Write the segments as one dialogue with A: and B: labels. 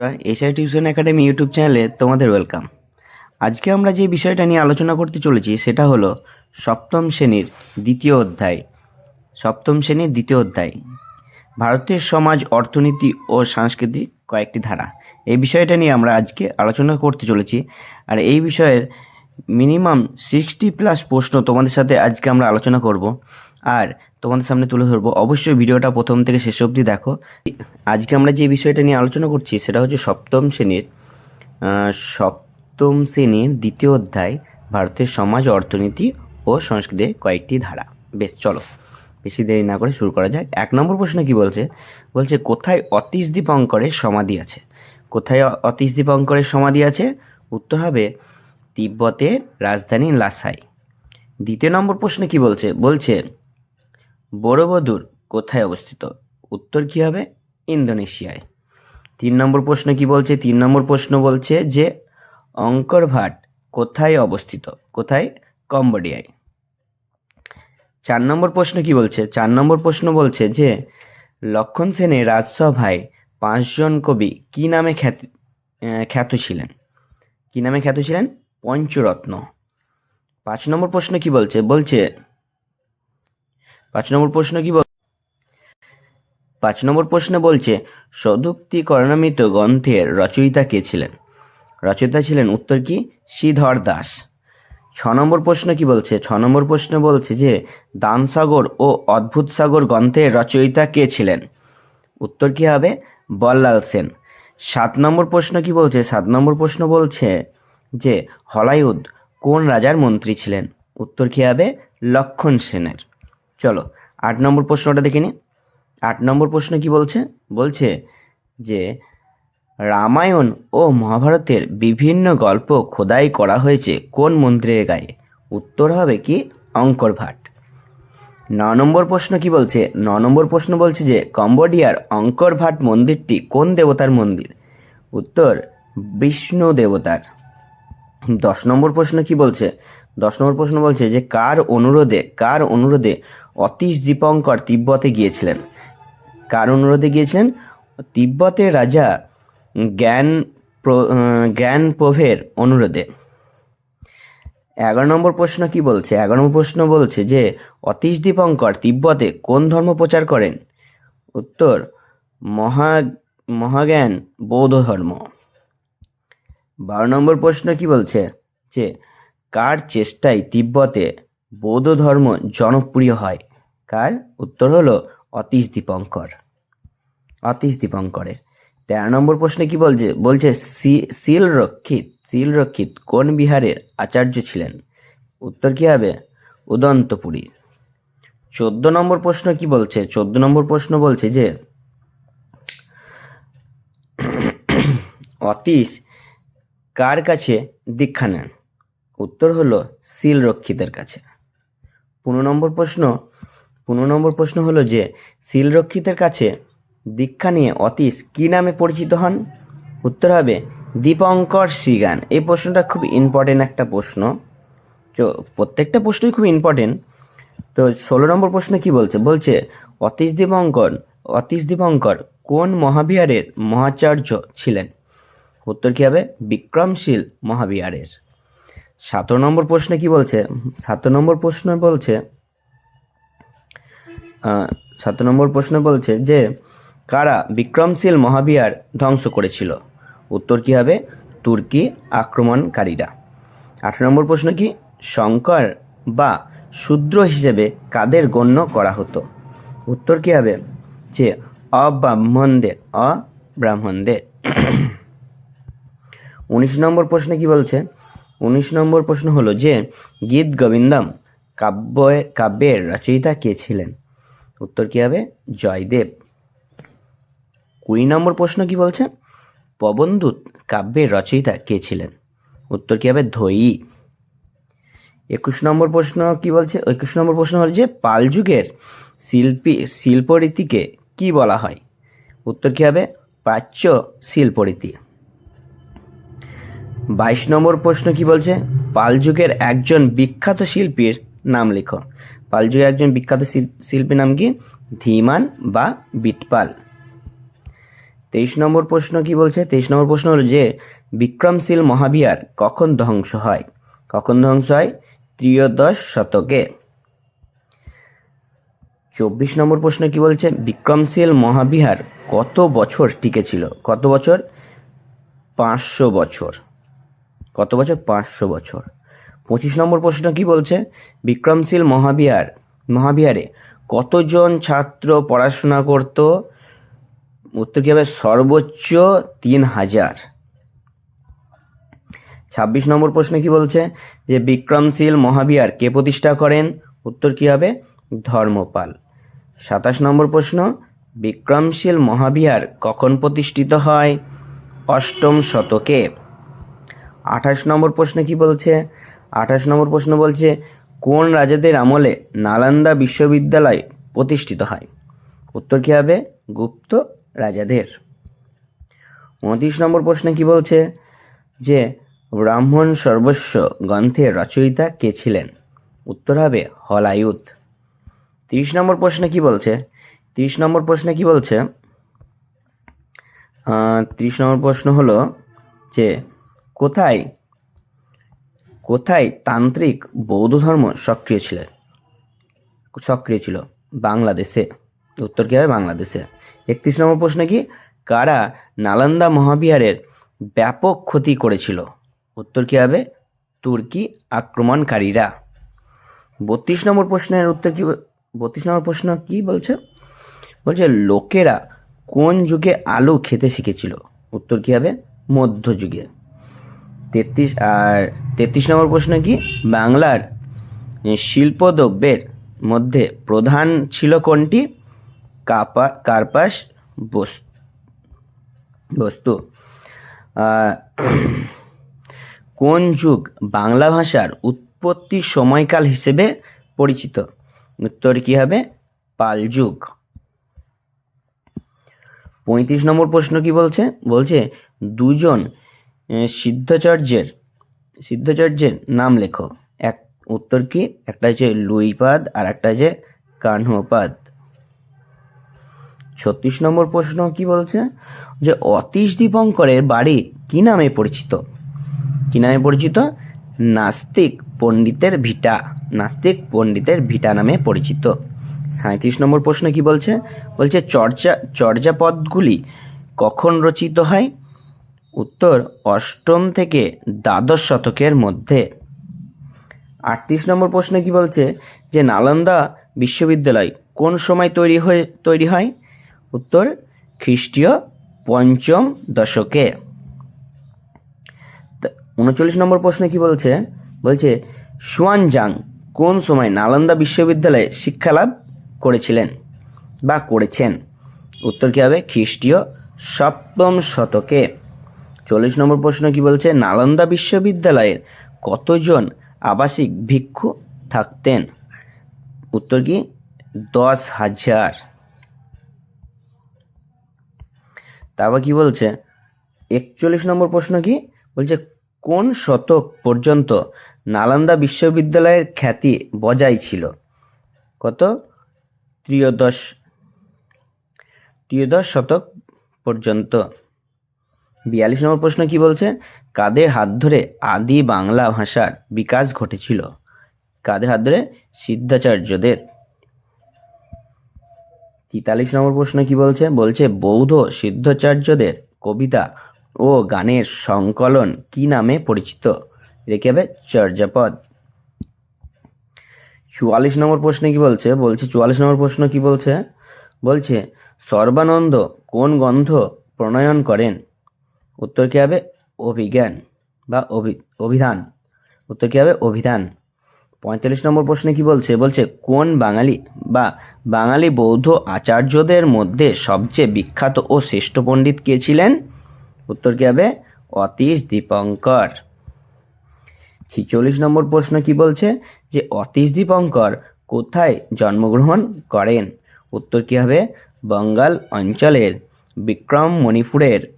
A: SI tuition academy YouTube চ্যানেলে তোমাদের welcome. আজকে আমরা যে বিষয়টা নিয়ে আলোচনা করতে চলেছি, সেটা হলো সপ্তম শ্রেণির দ্বিতীয় অধ্যায়। সপ্তম শ্রেণির দ্বিতীয় অধ্যায়। ভারতের সমাজ, অর্থনীতি ও সাংস্কৃতিক কয়েকটি ধারা। এই বিষয়টা নিয়ে আমরা আজকে আলোচনা করতে চলেছি। আর এই বিষয়ের মিনিমাম সিক্সটি প্লাস প্রশ্ন তোমাদের সাথে আজকে আমরা আলোচনা করব। আর তোমাদের সামনে তুলে ধরবো। অবশ্যই ভিডিওটা প্রথম থেকে শেষ অবধি দেখো। আজকে আমরা যে বিষয়টা নিয়ে আলোচনা করছি, সেটা হচ্ছে সপ্তম শ্রেণির সপ্তম শ্রেণির দ্বিতীয় অধ্যায়, ভারতের সমাজ, অর্থনীতি ও সংস্কৃতির কয়েকটি ধারা। বেশ, চলো। বেশি দেরি না করে শুরু করা যাক। এক নম্বর প্রশ্ন কি বলছে? বলছে, কোথায় অতীশ দীপঙ্করের সমাধি আছে? কোথায় অতীশ দীপঙ্করের সমাধি আছে? উত্তর হবে, তিব্বতের রাজধানী লাসাই। দ্বিতীয় নম্বর প্রশ্ন কি বলছে? বলছে বড়বদুর কোথায় অবস্থিত? উত্তর কি হবে? ইন্দোনেশিয়ায়। তিন নম্বর প্রশ্ন কি বলছে? তিন নম্বর প্রশ্ন বলছে যে, অঙ্করভাট কোথায় অবস্থিত? কোথায়? কম্বোডিয়ায়। চার নম্বর প্রশ্ন কি বলছে? চার নম্বর প্রশ্ন বলছে যে, লক্ষণ সেনের রাজসভায় পাঁচজন কবি কি নামে খ্যাত খ্যাত ছিলেন? কি নামে খ্যাত ছিলেন? পঞ্চরত্ন। পাঁচ নম্বর প্রশ্ন কি বলছে? বলছে পাঁচ নম্বর প্রশ্ন কি বল পাঁচ নম্বর প্রশ্ন বলছে, সদুক্তি করণামিত গ্রন্থের রচয়িতা কে ছিলেন? রচয়িতা ছিলেন উত্তর কি? শ্রীধর দাস। ছ নম্বর প্রশ্ন কি বলছে? ছ নম্বর প্রশ্ন বলছে যে, দানসাগর ও অদ্ভুত সাগর গ্রন্থের রচয়িতা কে ছিলেন? উত্তর কি হবে? বল্লাল সেন। সাত নম্বর প্রশ্ন কি বলছে? সাত নম্বর প্রশ্ন বলছে যে হলায়ুদ কোন রাজার মন্ত্রী ছিলেন? উত্তর কি হবে? লক্ষণ সেনের। চলো, আট নম্বর প্রশ্নটা দেখে নি। আট নম্বর প্রশ্ন কি বলছে? বলছে যে, রামায়ণ ও মহাভারতের বিভিন্ন গল্প খোদাই করা হয়েছে কোন মন্দিরের গায়ে? উত্তর হবে কি অঙ্কর ভাট ন নম্বর প্রশ্ন কি বলছে? ন নম্বর প্রশ্ন বলছে যে, কম্বোডিয়ার অঙ্কর ভাট মন্দিরটি কোন দেবতার মন্দির? উত্তর, বিষ্ণু দেবতার। দশ নম্বর প্রশ্ন কি বলছে? দশ নম্বর প্রশ্ন বলছে যে, কার অনুরোধে কার অনুরোধে অতীশ দীপঙ্কর তিব্বতে গিয়েছিলেন। কার অনুরোধে গিয়েছিলেন? তিব্বতের রাজা জ্ঞান জ্ঞান প্রভের অনুরোধে। এগারো নম্বর প্রশ্ন কি বলছে? এগারো নম্বর প্রশ্ন বলছে যে, অতীশ দীপঙ্কর তিব্বতে কোন ধর্ম প্রচার করেন? উত্তর, মহা, মহাজ্ঞান বৌদ্ধ ধর্ম বারো নম্বর প্রশ্ন কি বলছে? যে, কার চেষ্টায় তিব্বতে বৌদ্ধ ধর্ম জনপ্রিয় হয়? কার? উত্তর হলো অতীশ দীপঙ্কর। অতীশ দীপঙ্করের। তেরো নম্বর প্রশ্নে কি বলছে? বলছে শিল রক্ষিত শিল রক্ষিত কোন বিহারের আচার্য ছিলেন? উত্তর কি হবে? উদন্তপুরী। চোদ্দ নম্বর প্রশ্ন কি বলছে? চোদ্দ নম্বর প্রশ্ন বলছে যে, অতীশ কার কাছে দীক্ষা নেন? উত্তর হলো শিল রক্ষিতের কাছে। পনেরো নম্বর প্রশ্ন পনেরো নম্বর প্রশ্ন হলো যে শিলরক্ষিতের কাছে দীক্ষা নিয়ে অতীশ কি নামে পরিচিত হন? উত্তর হবে, দীপঙ্কর সিগান। এই প্রশ্নটা খুব ইম্পর্টেন্ট একটা প্রশ্ন। তো প্রত্যেকটা প্রশ্নই খুব ইম্পর্টেন্ট তো ষোলো নম্বর প্রশ্ন কি বলছে? বলছে, অতীশ দীপঙ্কর অতীশ দীপঙ্কর কোন মহাবিহারের মহাচার্য ছিলেন? উত্তর কী হবে? বিক্রমশীল মহাবিহারের। সতেরো নম্বর প্রশ্নে কি বলছে? সতেরো নম্বর প্রশ্ন বলছে সতেরো নম্বর প্রশ্ন বলছে যে, কারা বিক্রমশীল মহাবিহার ধ্বংস করেছিল? উত্তর কি হবে? তুর্কি আক্রমণকারীরা। আঠারো নম্বর প্রশ্ন কি? শঙ্কর বা শূদ্র হিসেবে কাদের গণ্য করা হতো? উত্তর কি হবে? যে, অব্রাহ্মণদের অব্রাহ্মণদের। উনিশ নম্বর প্রশ্নে কি বলছে? উনিশ নম্বর প্রশ্ন হলো যে, গীত গোবিন্দম কাব্য, কাব্যের রচয়িতা কে ছিলেন? উত্তর কি হবে? জয়দেব। কুড়ি নম্বর প্রশ্ন কি বলছে? পবনদূত কাব্যের রচয়িতা কে ছিলেন? উত্তর কি হবে? ধৈ একুশ নম্বর প্রশ্ন কি বলছে? একুশ নম্বর প্রশ্ন হল যে, পাল শিল্পী, শিল্পরীতিকে কি বলা হয়? উত্তর কি হবে? প্রাচ্য শিল্পরীতি। বাইশ নম্বর প্রশ্ন কি বলছে? পাল যুগের একজন বিখ্যাত শিল্পীর নাম লেখো। পাল একজন বিখ্যাত শিল- শিল্পীর নাম কি? ধীমান বা বিটপাল। তেইশ নম্বর প্রশ্ন কি বলছে? তেইশ নম্বর প্রশ্ন হলো যে, বিক্রমশীল মহাবিহার কখন ধ্বংস হয়? কখন ধ্বংস হয়? ত্রিয়োদশ শতকে। চব্বিশ নম্বর প্রশ্ন কি বলছে? বিক্রমশীল মহাবিহার কত বছর টিকেছিল? কত বছর? পাঁচশো বছর। কত বছর? পাঁচশো বছর। পঁচিশ নম্বর প্রশ্ন কি বলছে? বিক্রমশীল মহাবিহার, মহাবিহারে কতজন ছাত্র পড়াশোনা করত? উত্তর কী হবে? সর্বোচ্চ তিন হাজার। ছাব্বিশ নম্বর প্রশ্ন কি বলছে? যে বিক্রমশীল মহাবিহার কে প্রতিষ্ঠা করেন? উত্তর কী হবে? ধর্মপাল। সাতাশ নম্বর প্রশ্ন, বিক্রমশীল মহাবিহার কখন প্রতিষ্ঠিত হয়? অষ্টম শতকে। আঠাশ নম্বর প্রশ্ন কি বলছে? আঠাশ নম্বর প্রশ্ন বলছে, কোন রাজাদের আমলে নালন্দা বিশ্ববিদ্যালয় প্রতিষ্ঠিত হয়? উত্তর কী হবে? গুপ্ত রাজাদের। উনত্রিশ নম্বর প্রশ্নে কি বলছে? যে, ব্রাহ্মণ সর্বস্ব গ্রন্থের রচয়িতা কে ছিলেন? উত্তর হবে হলায়ুত। তিরিশ নম্বর প্রশ্নে কি বলছে? তিরিশ নম্বর প্রশ্নে কি বলছে? তিরিশ নম্বর প্রশ্ন হলো যে, কোথায় কোথায় তান্ত্রিক বৌদ্ধ ধর্ম সক্রিয় ছিল? সক্রিয় ছিল বাংলাদেশে। উত্তর কী হবে বাংলাদেশে? একত্রিশ নম্বর প্রশ্ন কি? কারা নালন্দা মহাবিহারের ব্যাপক ক্ষতি করেছিল? উত্তর কী হবে তুর্কি আক্রমণকারীরা। বত্রিশ নম্বর প্রশ্নের উত্তর কি বত্রিশ নম্বর প্রশ্ন কি বলছে? বলছে, লোকেরা কোন যুগে আলু খেতে শিখেছিল? উত্তর কী হবে মধ্যযুগে। তেত্রিশ, আর তেত্রিশ নম্বর প্রশ্ন কি? বাংলার শিল্পদ্রব্যের মধ্যে প্রধান ছিল কোনটি? কাপা, কার্পাস বস্তু। কোন যুগ বাংলা ভাষার উৎপত্তি সময়কাল হিসেবে পরিচিত? উত্তর কী হবে? পাল যুগ। পঁয়ত্রিশ নম্বর প্রশ্ন কি বলছে? বলছে দুজন সিদ্ধাচার্যের সিদ্ধাচার্যের নাম লেখো। এক উত্তর কি? একটা হচ্ছে লুইপাদ, আর একটা হচ্ছে কাহ্নপাদ ছত্রিশ নম্বর প্রশ্ন কি বলছে? যে অতীশ দীপঙ্করের বাড়ি কি নামে পরিচিত? কি নামে পরিচিত? নাস্তিক পণ্ডিতের ভিটা, নাস্তিক পণ্ডিতের ভিটা নামে পরিচিত। সাঁত্রিশ নম্বর প্রশ্ন কি বলছে? বলছে চর্চা, চর্যাপদগুলি কখন রচিত হয়? উত্তর অষ্টম থেকে দ্বাদশ শতকের মধ্যে। আটত্রিশ নম্বর প্রশ্ন কি বলছে যে নালন্দা বিশ্ববিদ্যালয় কোন সময় তৈরি হয়ে, তৈরি হয়? উত্তর খ্রিস্টীয় পঞ্চম দশকে। উনচল্লিশ নম্বর প্রশ্নে কি বলছে? বলছে সুয়ানজাং কোন সময় নালন্দা বিশ্ববিদ্যালয়ে শিক্ষালাভ করেছিলেন বা করেছেন? উত্তর কী হবে? খ্রিস্টীয় সপ্তম শতকে। চল্লিশ নম্বর প্রশ্ন কি বলছে? নালন্দা বিশ্ববিদ্যালয়ের কতজন আবাসিক ভিক্ষু থাকতেন? উত্তর কি? দশ হাজার। তারপর কি বলছে? একচল্লিশ নম্বর প্রশ্ন কি? বলছে, কোন শতক পর্যন্ত নালন্দা বিশ্ববিদ্যালয়ের খ্যাতি বজায় ছিল? কত? ত্রিয়োদশ। ত্রিয়োদশ শতক পর্যন্ত। বিয়াল্লিশ নম্বর প্রশ্ন কি বলছে? কাদের হাত ধরে আদি বাংলা ভাষার বিকাশ ঘটেছিল? কাদের হাত ধরে? সিদ্ধাচার্যদের। তেতাল্লিশ নম্বর প্রশ্ন কি বলছে? বলছে, বৌদ্ধ সিদ্ধাচার্যদের কবিতা ও গানের সংকলন কি নামে পরিচিত? রেখে হবে চর্যাপদ। চুয়াল্লিশ নম্বর প্রশ্নে কি বলছে? বলছে, চুয়াল্লিশ নম্বর প্রশ্ন কি বলছে? বলছে, সর্বানন্দ কোন গ্রন্থ প্রণয়ন করেন? উত্তর কী হবে? অভিজ্ঞান বা অভিধান। উত্তর কী হবে? অভিধান। পঁয়তাল্লিশ নম্বর প্রশ্নে কি বলছে? বলছে, কোন বাঙালি বা বাঙালি বৌদ্ধ আচার্যদের মধ্যে সবচেয়ে বিখ্যাত ও শ্রেষ্ঠ পণ্ডিত কে ছিলেন? উত্তর কী হবে? অতীশ দীপঙ্কর। ছিচল্লিশ নম্বর প্রশ্ন কি বলছে? যে অতীশ দীপঙ্কর কোথায় জন্মগ্রহণ করেন? উত্তর কী হবে? বঙ্গাল অঞ্চলের বিক্রম মণিপুরের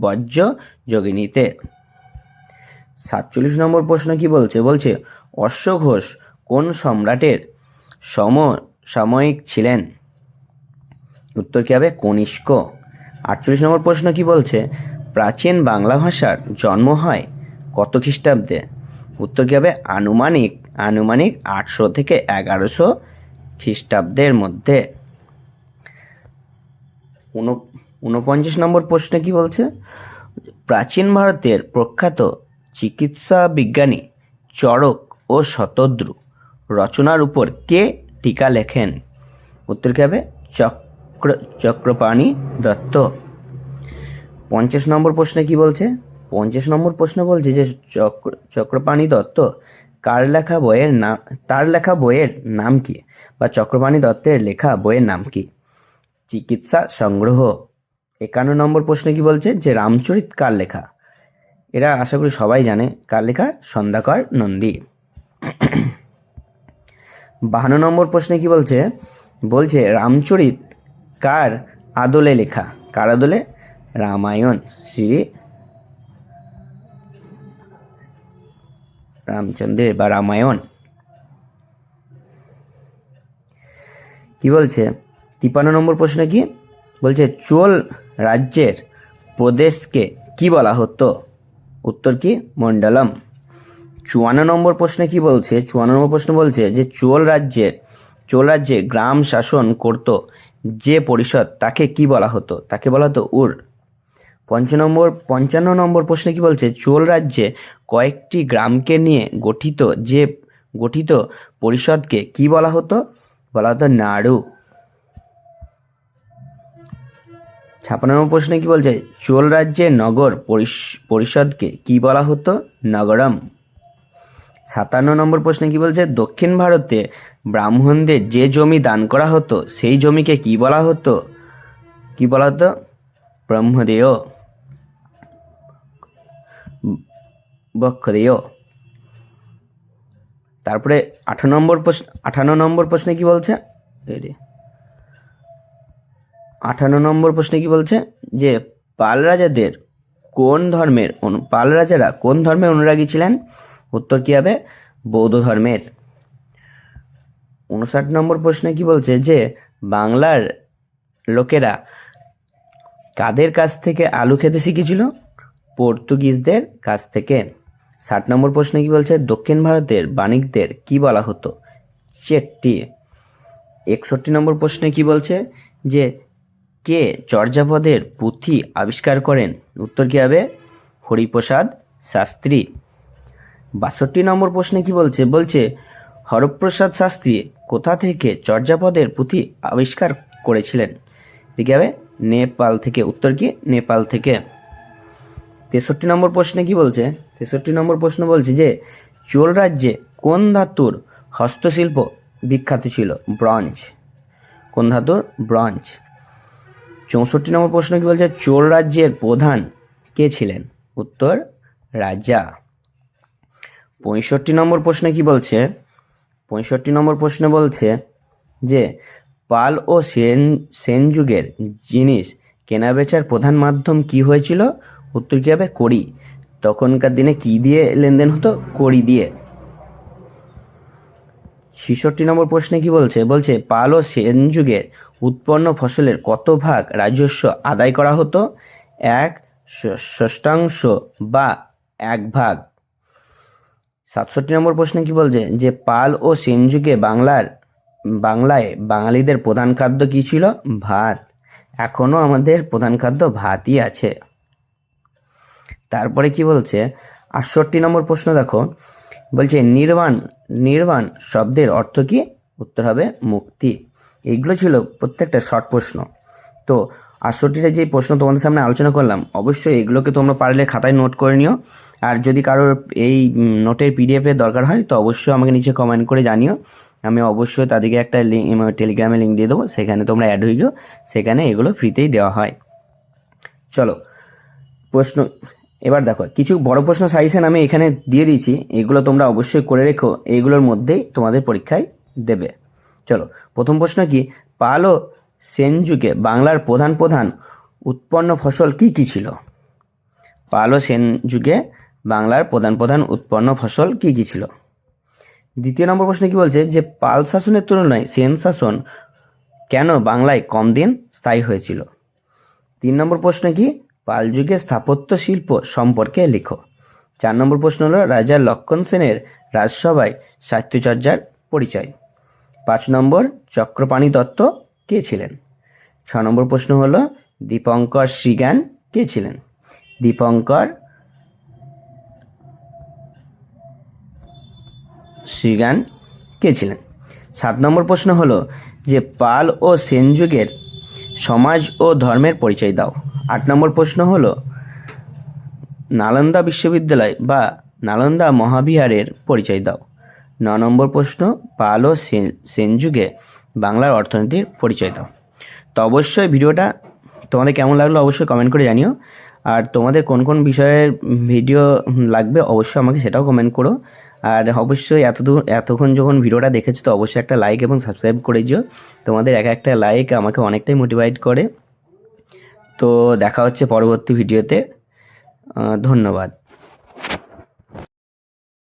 A: বজ্র যোগিনীতে। সাতচল্লিশ নম্বর প্রশ্ন কি বলছে? বলছে, অশ্বঘোষ কোন সম্রাটের সম সাময়িক ছিলেন? উত্তর কী হবে? কনিষ্ক। আটচল্লিশ নম্বর প্রশ্ন কি বলছে? প্রাচীন বাংলা ভাষার জন্ম হয় কত খ্রিস্টাব্দে? উত্তর কী হবে? আনুমানিক আনুমানিক আটশো থেকে এগারোশো খ্রিস্টাব্দের মধ্যে। ঊনপঞ্চাশ নম্বর প্রশ্নে কি বলছে? প্রাচীন ভারতের প্রখ্যাত চিকিৎসা বিজ্ঞানী চরক ও শতদ্রু রচনার উপর কে টিকা লেখেন? উত্তর কী হবে? চক্র, চক্রপাণি দত্ত। পঞ্চাশ নম্বর প্রশ্নে কি বলছে? পঞ্চাশ নম্বর প্রশ্ন বলছে যে চক্র, চক্রপাণি দত্ত কার লেখা বইয়ের নাম তার লেখা বইয়ের নাম কি? বা চক্রপাণি দত্তের লেখা বইয়ের নাম কি? চিকিৎসা সংগ্রহ। একান্ন নম্বর প্রশ্নে কি বলছে যে রামচরিত কার লেখা? এরা আশা করি সবাই জানে কার লেখা? সন্ধ্যাকর নন্দী। বাহান্ন নম্বর প্রশ্নে কি বলছে? বলছে রামচরিত কার আদলে লেখা? কার আদলে? রামায়ণ। শ্রী রামচন্দ্রের বা রামায়ণ। কি বলছে? তিপ্পান্ন নম্বর প্রশ্ন কি? বলছে, চোল রাজ্যের প্রদেশকে কি বলা হতো? উত্তর কি? মণ্ডলম। চুয়ান্ন নম্বর প্রশ্নে কি বলছে? চুয়ান্ন নম্বর প্রশ্ন বলছে যে, চোল রাজ্যে চোল রাজ্যে গ্রাম শাসন করত যে পরিষদ, তাকে কি বলা হতো? তাকে বলা হতো উর। পঞ্চ নম্বর, পঞ্চান্ন নম্বর প্রশ্নে কি বলছে? চোল রাজ্যে কয়েকটি গ্রামকে নিয়ে গঠিত যে, গঠিত পরিষদকে কি বলা হতো? বলা হতো নাড়ু। ছাপ্পান্ন নম্বর প্রশ্নে কি বলছে? চোল রাজ্যের নগর পরিষ- পরিষদকে কি বলা হতো? নগরম। সাতান্ন নম্বর প্রশ্নে কি বলছে? দক্ষিণ ভারতে ব্রাহ্মণদের যে জমি দান করা হতো, সেই জমিকে কি বলা হতো? কি বলা হতো? ব্রহ্মদেয়। বক্ষদেয়। তারপরে আঠারো নম্বর প্রশ্ন, আঠান্ন নম্বর প্রশ্নে কি বলছে। আঠান্ন নম্বর প্রশ্নে কি বলছে? যে পাল রাজাদের কোন ধর্মের পাল রাজারা কোন ধর্মের অনুরাগী ছিলেন? উত্তর কি হবে? বৌদ্ধ ধর্মের। উনষাট নম্বর প্রশ্নে কি বলছে? যে বাংলার লোকেরা কাদের কাছ থেকে আলু খেতে শিখেছিল? পর্তুগিজদের কাছ থেকে। ষাট নম্বর প্রশ্নে কি বলছে? দক্ষিণ ভারতের বাণিকদের কি বলা হতো? চেট্টি। একষট্টি নম্বর প্রশ্নে কি বলছে? যে কে চর্যাপদের পুঁথি আবিষ্কার করেন? উত্তর কী হবে? হরিপ্রসাদ শাস্ত্রী। বাষট্টি নম্বর প্রশ্নে কি বলছে? বলছে, হরপ্রসাদ শাস্ত্রী কোথা থেকে চর্যাপদের পুঁথি আবিষ্কার করেছিলেন? ঠিক হবে? নেপাল থেকে। উত্তর কি? নেপাল থেকে। তেষট্টি নম্বর প্রশ্নে কি বলছে? তেষট্টি নম্বর প্রশ্ন বলছে যে, চোল রাজ্যে কোন ধাতুর হস্তশিল্প বিখ্যাত ছিল? ব্রঞ্জ। কোন ধাতুর? ব্রঞ্জ। চৌষট্টি নম্বর প্রশ্ন কি বলছে? চোল রাজ্যের প্রধান কে ছিলেন? উত্তর, রাজা। পঁয়ষট্টি নম্বর প্রশ্নে কি বলছে? পঁয়ষট্টি নম্বর প্রশ্নে বলছে যে, পাল ও সেন সেন যুগের জিনিস কেনাবেচার প্রধান মাধ্যম কি হয়েছিল? উত্তর কী হবে? কড়ি। তখনকার দিনে কি দিয়ে লেনদেন হতো? কড়ি দিয়ে। ছেষট্টি নম্বর প্রশ্নে কি বলছে? বলছে, পাল ও সেন যুগের উৎপন্ন ফসলের কত ভাগ রাজস্ব আদায় করা হতো? এক ষষ্ঠাংশ বা এক ভাগ। সাতষট্টি নম্বর প্রশ্নে কি বলছে? যে পাল ও সেন যুগে বাংলার, বাংলায় বাঙালিদের প্রধান খাদ্য কি ছিল? ভাত। এখনও আমাদের প্রধান খাদ্য ভাতই আছে। তারপরে কি বলছে? আটষট্টি নম্বর প্রশ্ন দেখো। বলছে, নির্বাণ নির্বাণ শব্দের অর্থ কি? উত্তর হবে মুক্তি। এইগুলো ছিল প্রত্যেকটা শর্ট প্রশ্ন। তো আটষট্টিটা যে প্রশ্ন তোমাদের সামনে আলোচনা করলাম, অবশ্যই এগুলোকে তোমরা পারলে খাতায় নোট করে নিও। আর যদি কারোর এই নোটের পিডিএফের দরকার হয়, তো অবশ্যই আমাকে নিচে কমেন্ট করে জানিও। আমি অবশ্যই তাদেরকে একটা টেলিগ্রামে লিঙ্ক দিয়ে দেবো। সেখানে তোমরা অ্যাড হয়ে গিয়েও সেখানে এগুলো ফ্রিতেই দেওয়া হয়। চলো, প্রশ্ন, এবার দেখো, কিছু বড় প্রশ্ন সাজেশন আমি এখানে দিয়ে দিয়েছি। এগুলো তোমরা অবশ্যই করে রেখো। এইগুলোর মধ্যেই তোমাদের পরীক্ষায় দেবে। চলো, প্রথম প্রশ্ন কি? পাল ও সেন যুগে বাংলার প্রধান প্রধান উৎপন্ন ফসল কি কি ছিল? পাল ও সেন যুগে বাংলার প্রধান প্রধান উৎপন্ন ফসল কি কি ছিল? দ্বিতীয় নম্বর প্রশ্ন কি বলছে যে, পাল শাসনের তুলনায় সেন শাসন কেন বাংলায় কম দিন স্থায়ী হয়েছিল? তিন নম্বর প্রশ্ন কি? পাল যুগে স্থাপত্য শিল্প সম্পর্কে লেখো। চার নম্বর প্রশ্ন হলো, রাজা লক্ষণ সেনের রাজসভায় সাহিত্যচর্যার পরিচয়। পাঁচ নম্বর চক্রপাণি দত্ত কে ছিলেন? ছ নম্বর প্রশ্ন হল, দীপঙ্কর শ্রীজ্ঞান কে ছিলেন? দীপঙ্কর শ্রীজ্ঞান কে ছিলেন? সাত নম্বর প্রশ্ন হলো, যে পাল ও সেন যুগের সমাজ ও ধর্মের পরিচয় দাও। আট নম্বর প্রশ্ন হলো, নালন্দা বিশ্ববিদ্যালয় বা নালন্দা মহাবিহারের পরিচয় দাও। ন নম্বর প্রশ্ন পাল ও সেন- যুগে বাংলার অর্থনীতির পরিচয় দাও। তো অবশ্যই ভিডিওটা তোমাদের কেমন লাগল অবশ্যই কমেন্ট করে জানিও। আর তোমাদের কোন কোন বিষয়ের ভিডিও লাগবে অবশ্যই আমাকে সেটাও কমেন্ট করো। আর অবশ্যই এতদূর এতক্ষণ যখন ভিডিওটা দেখেছ তো অবশ্যই একটা লাইক এবং সাবস্ক্রাইব করে দিও। তোমাদের এক একটা লাইক আমাকে অনেকটাই মোটিভেট করে। তো দেখা হচ্ছে পরবর্তী ভিডিওতে। ধন্যবাদ।